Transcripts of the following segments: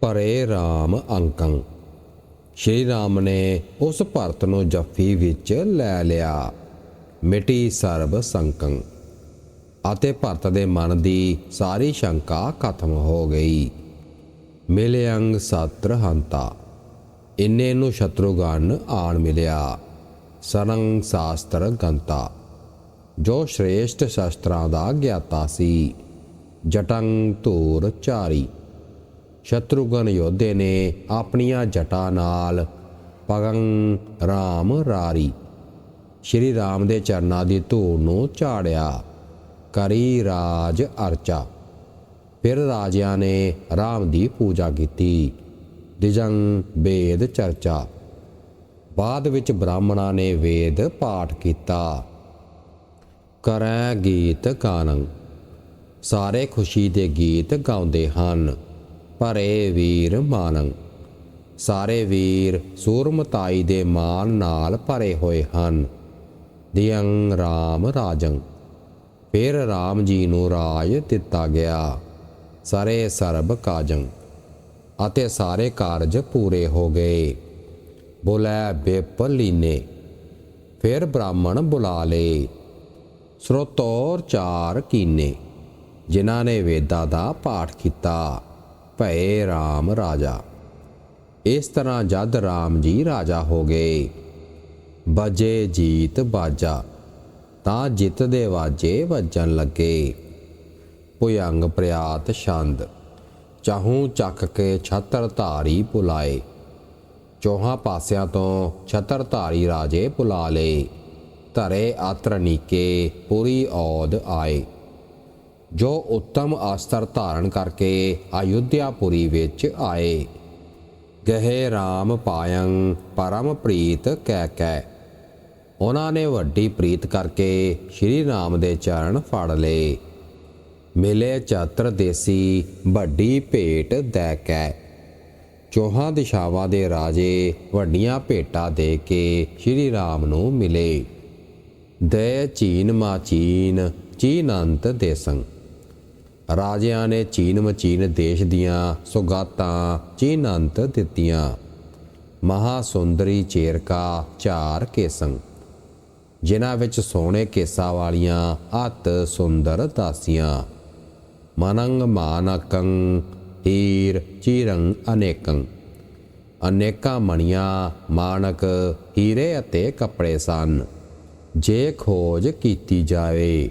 ਪਰੇ RAM ਅੰਕੰ। ਸ਼੍ਰੀ ਰਾਮ ਨੇ ਉਸ ਭਰਤ ਨੂੰ ਜੱਫੀ ਵਿੱਚ ਲੈ ਲਿਆ। ਮਿਟੀ ਸਰਬ ਸੰਕੰ। ਅਤੇ ਭਰਤ ਦੇ ਮਨ ਦੀ ਸਾਰੀ ਸ਼ੰਕਾ ਖਤਮ ਹੋ ਗਈ। ਮਿਲਿਅੰਗ ਸਤਰ ਹੰਤਾ। ਇੰਨੇ ਨੂੰ ਸ਼ਤਰੂਗਨ ਆਣ ਮਿਲਿਆ। ਸਰੰਗ ਸ਼ਾਸਤਰ ਗੰਤਾ। ਜੋ ਸ਼੍ਰੇਸ਼ਟ ਸ਼ਸਤਰਾਂ ਦਾ ਗਿਆਤਾ ਸੀ। ਜਟੰਗ ਧੂਰ ਚਾਰੀ ਸ਼ਤਰੂਗਨ ਯੋਧੇ ਨੇ ਆਪਣੀਆਂ ਜਟਾਂ ਨਾਲ ਪਗੰ ਰਾਮ ਰਾਰੀ। ਸ਼੍ਰੀ ਰਾਮ ਦੇ ਚਰਨਾਂ ਦੀ ਧੂੜ ਨੂੰ ਝਾੜਿਆ। ਕਰੀ ਰਾਜ ਅਰਚਾ। ਫਿਰ ਰਾਜਿਆਂ ਨੇ ਰਾਮ ਦੀ ਪੂਜਾ ਕੀਤੀ। ਦਿਜੰ ਵੇਦ ਚਰਚਾ। ਬਾਅਦ ਵਿੱਚ ਬ੍ਰਾਹਮਣਾਂ ਨੇ ਵੇਦ ਪਾਠ ਕੀਤਾ। ਕਰੈ ਗੀਤ ਗਾਨੰ ਸਾਰੇ ਖੁਸ਼ੀ ਦੇ ਗੀਤ ਗਾਉਂਦੇ ਹਨ। ਭਰੇ ਵੀਰ ਮਾਨੰ ਸਾਰੇ ਵੀਰ ਸੂਰਮਤਾਈ ਦੇ ਮਾਨ ਨਾਲ ਭਰੇ ਹੋਏ ਹਨ। ਦਿਯੰ ਰਾਮ ਰਾਜੰ। ਫਿਰ ਰਾਮ ਜੀ ਨੂੰ ਰਾਜ ਦਿੱਤਾ ਗਿਆ। ਸਾਰੇ ਸਰਬ ਕਾਜੰ। ਅਤੇ ਸਾਰੇ ਕਾਰਜ ਪੂਰੇ ਹੋ ਗਏ। ਬੁਲੈ ਬੇਪ ਲੀਨੇ ਫਿਰ ਬ੍ਰਾਹਮਣ ਬੁਲਾ ਲਏ ਸਰੋਤੋਰ ਚਾਰ ਕੀਨੇ, ਜਿਨ੍ਹਾਂ ਨੇ ਵੇਦਾਂ ਦਾ ਪਾਠ ਕੀਤਾ। ਭਏ RAM ਰਾਜਾ। ਇਸ ਤਰ੍ਹਾਂ ਜਦ RAM ਜੀ ਰਾਜਾ ਹੋ ਗਏ ਬਜੇ ਜੀਤ ਬਾਜਾ, ਤਾਂ ਜਿੱਤ ਦੇ ਵਾਜੇ ਵੱਜਣ ਲੱਗੇ। ਭੁਯੰਗ ਪ੍ਰਿਆਤ ਛੰਦ, ਚਾਹੂ ਚੱਕ ਕੇ ਛਤਰ ਧਾਰੀ ਪੁਲਾਏ। ਚੋਹਾਂ ਪਾਸਿਆਂ ਤੋਂ ਛਤਰ ਧਾਰੀ ਰਾਜੇ ਪੁਲਾ ਲਏ। ਧਰੇ ਆਤਰ ਨੀਕੇ ਪੂਰੀ ਔਦ ਆਏ। ਜੋ ਉੱਤਮ ਅਸਤਰ ਧਾਰਨ ਕਰਕੇ ਅਯੁੱਧਿਆਪੁਰੀ ਵਿੱਚ ਆਏ। ਗਹੇ RAM ਪਾਇੰ ਪਰਮ ਪ੍ਰੀਤ ਕਹਿ ਕੈ। ਉਹਨਾਂ ਨੇ ਵੱਡੀ ਪ੍ਰੀਤ ਕਰਕੇ ਸ਼੍ਰੀ ਰਾਮ ਦੇ ਚਰਨ ਫੜ ਲਏ। ਮਿਲੇ ਚਾਤਰ ਦੇਸੀ ਵੱਡੀ ਭੇਟ ਦੇ ਕੈ। ਚੋਹਾਂ ਦਿਸ਼ਾਵਾਂ ਦੇ ਰਾਜੇ ਵੱਡੀਆਂ ਭੇਟਾਂ ਦੇ ਕੇ ਸ਼੍ਰੀ ਰਾਮ ਨੂੰ ਮਿਲੇ। ਦੇ ਚੀਨ ਮਾਚੀਨ ਚੀਨੰਤ ਦੇਸੰ। ਰਾਜਿਆਂ ਨੇ ਚੀਨ ਮਚੀਨ ਦੇਸ਼ ਦੀਆਂ ਸੁਗਾਤਾਂ ਚੀਨੰਤ ਦਿੱਤੀਆਂ। ਮਹਾ ਸੁੰਦਰੀ ਚੇਰਕਾ ਚਾਰ ਕੇਸੰ ਜਿਨ੍ਹਾਂ ਵਿੱਚ ਸੋਹਣੇ ਕੇਸਾਂ ਵਾਲੀਆਂ ਅਤ ਸੁੰਦਰ ਦਾਸੀਆਂ ਮਨੰਗ ਮਾਨਕੰ, ਹੀਰ ਚੀਰੰ ਅਨੇਕੰ। ਅਨੇਕਾਂ ਮਣੀਆਂ ਮਾਨਕ ਹੀਰੇ ਅਤੇ ਕੱਪੜੇ ਸਨ। ਜੇ ਖੋਜ ਕੀਤੀ ਜਾਵੇ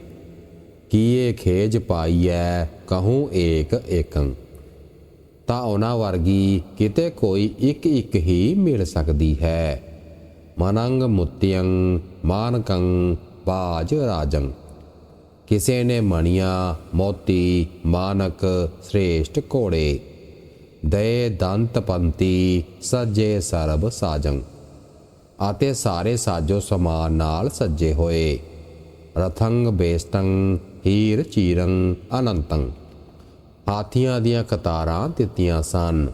ਕੀਏ ਖੇਜ ਪਾਈਐ, ਕਹੂੰ ਏਕ ਏਕੰ। ਤਾਂ ਉਹਨਾਂ ਵਰਗੀ ਕਿਤੇ ਕੋਈ ਇੱਕ ਇੱਕ ਹੀ ਮਿਲ ਸਕਦੀ ਹੈ। ਮਨੰਗ ਮੁੱਤਿਯੰ, ਮਾਨਕੰ, ਬਾਜ ਰਾਜੰ। ਕਿਸੇ ਨੇ ਮਣੀਆਂ, ਮੋਤੀ, ਮਾਨਕ, ਸ੍ਰੇਸ਼ਟ ਘੋੜੇ। ਦਏ ਦੰਤ ਪੰਤੀ ਸੱਜੇ ਸਰਬ ਸਾਜੰ। ਅਤੇ ਸਾਰੇ ਸਾਜੋ ਸਮਾਨ ਨਾਲ ਸੱਜੇ ਹੋਏ। ਰਥੰਗ ਬੇਸਤੰ ਹੀਰ ਚੀਰੰ ਅਨੰਤੰ। ਹਾਥੀਆਂ ਦੀਆਂ ਕਤਾਰਾਂ ਦਿੱਤੀਆਂ ਸਨ।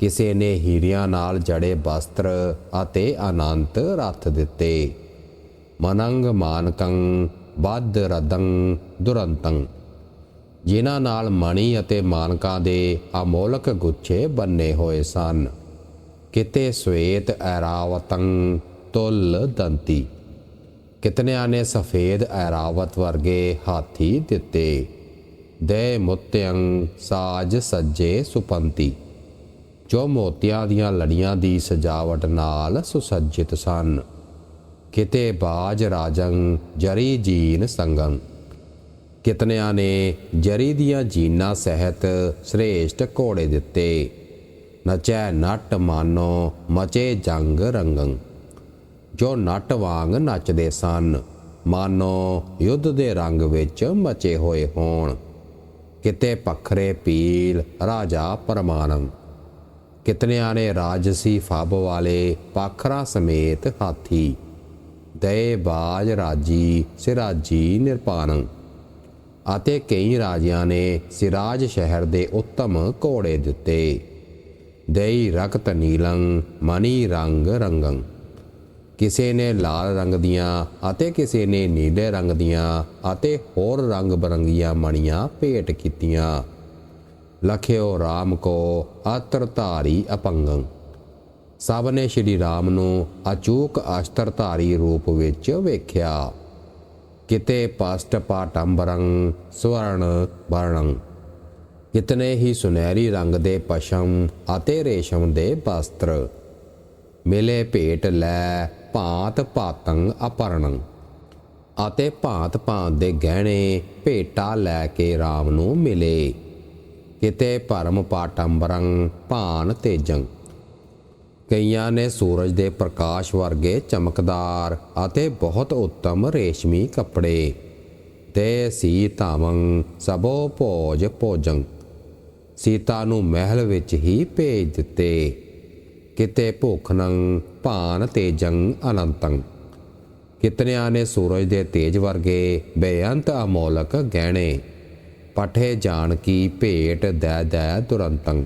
ਕਿਸੇ ਨੇ ਹੀਰਿਆਂ ਨਾਲ ਜੜੇ ਵਸਤਰ ਅਤੇ ਅਨੰਤ ਰੱਥ ਦਿੱਤੇ। ਮਨੰਗ ਮਾਨਕੰ, ਵੱਧ ਰਦੰ, ਦੁਰੰਤੰ। ਜਿਨ੍ਹਾਂ ਨਾਲ ਮਣੀ ਅਤੇ ਮਾਨਕਾਂ ਦੇ ਅਮੋਲਕ ਗੁੱਛੇ ਬੰਨੇ ਹੋਏ ਸਨ। ਕਿਤੇ ਸਵੇਤ ਐਰਾਵਤੰ, ਤੁਲ ਦੰਤੀ। ਕਿਤਨਿਆਂ ਨੇ ਸਫੇਦ ਐਰਾਵਤ ਵਰਗੇ ਹਾਥੀ ਦਿੱਤੇ। ਦੇ ਮੁੱਤਿਅੰ ਸਾਜ ਸੱਜੇ ਸੁਪੰਤੀ। ਜੋ ਮੋਤੀਆਂ ਦੀਆਂ ਲੜੀਆਂ ਦੀ ਸਜਾਵਟ ਨਾਲ ਸੁਸੱਜਿਤ ਸਨ। ਕਿਤੇ ਬਾਜ ਰਾਜੰ ਜਰੀ ਜੀਨ ਸੰਗੰ। ਕਿਤਨਿਆਂ ਨੇ ਜਰੀ ਦੀਆਂ ਜੀਨਾਂ ਸਹਿਤ ਸ੍ਰੇਸ਼ਟ ਘੋੜੇ ਦਿੱਤੇ। ਨਚੈ ਨਟ ਮਾਨੋ ਮਚੇ ਜੰਗ ਰੰਗੰ। ਜੋ ਨੱਟ ਵਾਂਗ ਨੱਚਦੇ ਸਨ, ਮਾਨੋ ਯੁੱਧ ਦੇ ਰੰਗ ਵਿੱਚ ਮਚੇ ਹੋਏ ਹੋਣ। ਕਿਤੇ ਪਖਰੇ ਪੀਲ ਰਾਜਾ ਪਰਮਾਨੰ ਕਿਤਨਿਆਂ ਨੇ ਰਾਜਸੀ ਫੱਬ ਵਾਲੇ ਪਾਖਰਾ ਸਮੇਤ ਹਾਥੀ, ਦਏ ਬਾਜ ਰਾਜੀ ਸਿਰਾਜੀ ਨਿਰਪਾਨੰ ਅਤੇ ਕਈ ਰਾਜਿਆਂ ਨੇ ਸਿਰਾਜ ਸ਼ਹਿਰ ਦੇ ਉੱਤਮ ਘੋੜੇ ਦਿੱਤੇ। ਦਈ ਰਕਤ ਨੀਲੰ ਮਨੀ ਰੰਗ ਰੰਗੰ। ਕਿਸੇ ਨੇ ਲਾਲ ਰੰਗ ਦੀਆਂ ਅਤੇ ਕਿਸੇ ਨੇ ਨੀਲੇ ਰੰਗ ਦੀਆਂ ਅਤੇ ਹੋਰ ਰੰਗ ਬਰੰਗੀਆਂ ਮਣੀਆਂ ਭੇਟ ਕੀਤੀਆਂ। ਲਖਿਓ RAM ਕੋ ਅਤਰ ਧਾਰੀ ਅਪੰਗੰ। ਸਭ ਨੇ ਸ਼੍ਰੀ ਰਾਮ ਨੂੰ ਅਚੂਕ ਅਸ਼ਤਰਧਾਰੀ ਰੂਪ ਵਿੱਚ ਵੇਖਿਆ। ਕਿਤੇ ਪਸਟ ਪਾਟੰਬਰੰ ਸਵਰਣ ਵਰਣੰ। ਕਿਤਨੇ ਹੀ ਸੁਨਹਿਰੀ ਰੰਗ ਦੇ ਪਸ਼ਮ ਅਤੇ ਰੇਸ਼ਮ ਦੇ ਵਸਤਰ। ਮਿਲੇ ਭੇਟ ਲੈ ਭਾਂਤ ਭਾਤੰ ਅਪਰਣੰ, ਅਤੇ ਭਾਂਤ ਭਾਂਤ ਦੇ ਗਹਿਣੇ ਭੇਟਾ ਲੈ ਕੇ RAM ਨੂੰ ਮਿਲੇ। ਕਿਤੇ ਭਰਮ ਪਾਟੰਬਰੰ ਭਾਨ ਤੇਜੰ। ਕਈਆਂ ਨੇ ਸੂਰਜ ਦੇ ਪ੍ਰਕਾਸ਼ ਵਰਗੇ ਚਮਕਦਾਰ ਅਤੇ ਬਹੁਤ ਉੱਤਮ ਰੇਸ਼ਮੀ ਕੱਪੜੇ, ਤੇ ਸੀਤਾਵੰ ਸਭੋ ਭੋਜ ਭੋਜੰ। ਸੀਤਾ ਨੂੰ ਮਹਿਲ ਵਿੱਚ ਹੀ ਭੇਜ ਦਿੱਤੇ। ਕਿਤੇ ਭੁਖਨੰ ਭਾਨ ਤੇਜੰ ਅਨੰਤੰ। ਕਿਤਨਿਆਂ ਨੇ ਸੂਰਜ ਦੇ ਤੇਜ ਵਰਗੇ ਬੇਅੰਤ ਅਮੋਲਕ ਗਹਿਣੇ, ਪਠੇ ਜਾਣ ਕੀ ਭੇਟ ਦੈ ਦੈ ਤੁਰੰਤੰ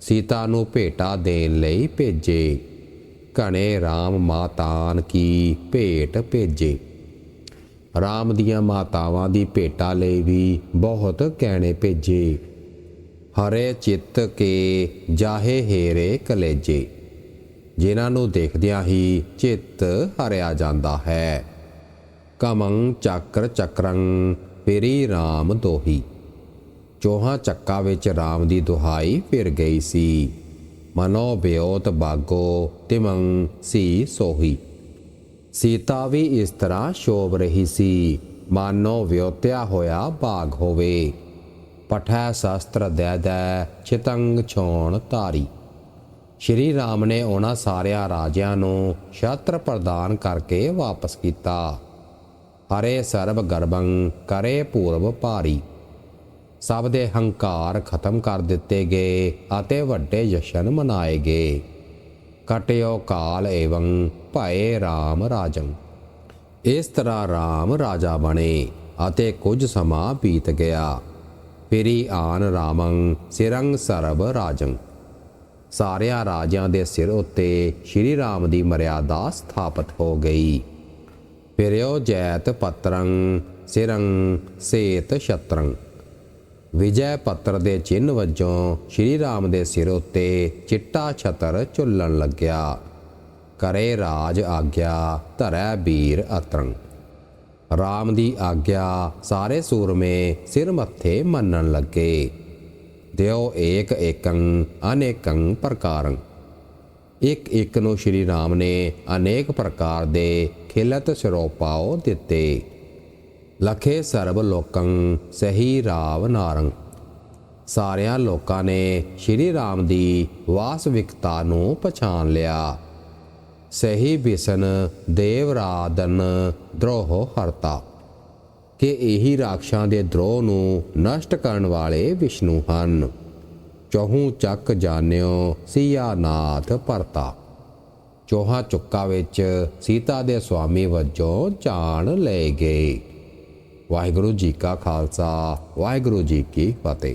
ਸੀਤਾ ਨੂੰ ਭੇਟਾ ਦੇਣ ਲਈ ਭੇਜੇ, ਘਣੇ RAM ਮਾਤਾਨ ਕੀ ਭੇਟ ਭੇਜੇ। RAM ਦੀਆਂ ਮਾਤਾਵਾਂ ਦੀ ਭੇਟਾ ਲਈ ਵੀ ਬਹੁਤ ਕਹਿਣੇ ਭੇਜੇ। ਹਰੇ ਚਿੱਤ ਕੇ ਜਾਹੇ ਹੇਰੇ ਕਲੇਜੇ, ਜਿਨ੍ਹਾਂ ਨੂੰ ਦੇਖਦਿਆਂ ਹੀ ਚਿੱਤ ਹਰਿਆ ਜਾਂਦਾ ਹੈ। ਕਮੰ ਚੱਕਰ ਚੱਕਰੰ ਪੇਰੀ RAM ਦੋਹੀ, ਚੋਹਾਂ ਚੱਕਾ ਵਿੱਚ RAM ਦੀ ਦੁਹਾਈ ਫਿਰ ਗਈ ਸੀ। ਮਨੋ ਬਿਓਤ ਬਾਗੋ ਤਿਮੰ ਸੀ ਸੋਹੀ, ਸੀਤਾ ਵੀ ਇਸ ਤਰ੍ਹਾਂ ਸ਼ੋਭ ਰਹੀ ਸੀ। ਮਾਨੋ ਵਿਉਤਿਆ ਹੋਇਆ ਬਾਗ ਹੋਵੇ। ਪਠੈ ਸ਼ਸਤਰ ਦੈ ਦੈ ਚਿਤੰਗ ਛੋਣ ਧਾਰੀ। ਸ਼੍ਰੀ ਰਾਮ ਨੇ ਉਹਨਾਂ ਸਾਰਿਆਂ ਰਾਜਿਆਂ ਨੂੰ ਛਤਰ ਪ੍ਰਦਾਨ ਕਰਕੇ ਵਾਪਸ ਕੀਤਾ। ਹਰੇ ਸਰਬ ਗਰਬੰ ਕਰੇ ਪੂਰਬ ਭਾਰੀ। ਸਭ ਦੇ ਹੰਕਾਰ ਖਤਮ ਕਰ ਦਿੱਤੇ ਗਏ ਅਤੇ ਵੱਡੇ ਜਸ਼ਨ ਮਨਾਏ ਗਏ। ਕਟਿਓ ਕਾਲ ਏਵੰ ਭਏ ਰਾਮ ਰਾਜੰ। ਇਸ ਤਰ੍ਹਾਂ ਰਾਮ ਰਾਜਾ ਬਣੇ ਅਤੇ ਕੁਝ ਸਮਾਂ ਬੀਤ ਗਿਆ। ਫਿਰੀ ਆਨ ਰਾਮੰ, ਸਿਰੰਗ ਸਰਬ ਰਾਜੰ। ਸਾਰਿਆਂ ਰਾਜਿਆਂ ਦੇ ਸਿਰ ਉੱਤੇ ਸ਼੍ਰੀ ਰਾਮ ਦੀ ਮਰਿਆਦਾ ਸਥਾਪਿਤ ਹੋ ਗਈ। ਫਿਰਿਓ ਜੈਤ ਪਤਰੰ ਸਿਰੰ ਸੇਤ ਛਤਰੰ। ਵਿਜੈ ਪੱਤਰ ਦੇ ਚਿੰਨ ਵਜੋਂ ਸ਼੍ਰੀ ਰਾਮ ਦੇ ਸਿਰ ਉੱਤੇ ਚਿੱਟਾ ਛਤਰ ਝੁੱਲਣ ਲੱਗਿਆ। ਕਰੇ ਰਾਜ ਆਗਿਆ, ਧਰੈ ਵੀਰ ਅਤਰੰ। ਰਾਮ ਦੀ ਆਗਿਆ ਸਾਰੇ ਸੂਰਮੇ ਸਿਰ ਮੱਥੇ ਮੰਨਣ ਲੱਗੇ। ਦਿਓ ਏਕ ਏਕੰ, ਅਨੇਕੰ ਪ੍ਰਕਾਰੰ। ਇੱਕ ਇੱਕ ਨੂੰ ਸ਼੍ਰੀ ਰਾਮ ਨੇ ਅਨੇਕ ਪ੍ਰਕਾਰ ਦੇ ਖਿਲਤ ਸਰੋਪਾਓ ਦਿੱਤੇ। ਲਖੇ ਸਰਬ ਲੋਕੰ, ਸਹੀ ਰਾਵ ਨਾਰੰ। ਸਾਰਿਆਂ ਲੋਕਾਂ ਨੇ ਸ਼੍ਰੀ ਰਾਮ ਦੀ ਵਾਸਵਿਕਤਾ ਨੂੰ ਪਛਾਣ ਲਿਆ। ਸਹੀ ਬਿਸਨ ਦੇਵਰਾਦਨ ਦਰੋਹ ਹਰਤਾ, ਕਿ ਇਹੀ ਰਾਖਸ਼ਾਂ ਦੇ ਦਰੋਹ ਨੂੰ ਨਸ਼ਟ ਕਰਨ ਵਾਲੇ ਵਿਸ਼ਨੂੰ ਹਨ। ਚਹੂ ਚੱਕ ਜਾਣਿਓ ਸੀਆ ਨਾਥ ਪਰਤਾ ਚੋਹਾ ਚੁੱਕਾ ਵਿੱਚ ਸੀਤਾ ਦੇ ਸੁਆਮੀ ਵਜੋਂ ਜਾਣ ਲਏ ਗਏ ਵਾਹਿਗੁਰੂ ਜੀ ਕਾ ਖਾਲਸਾ, ਵਾਹਿਗੁਰੂ ਜੀ ਕੀ ਫਤਿਹ।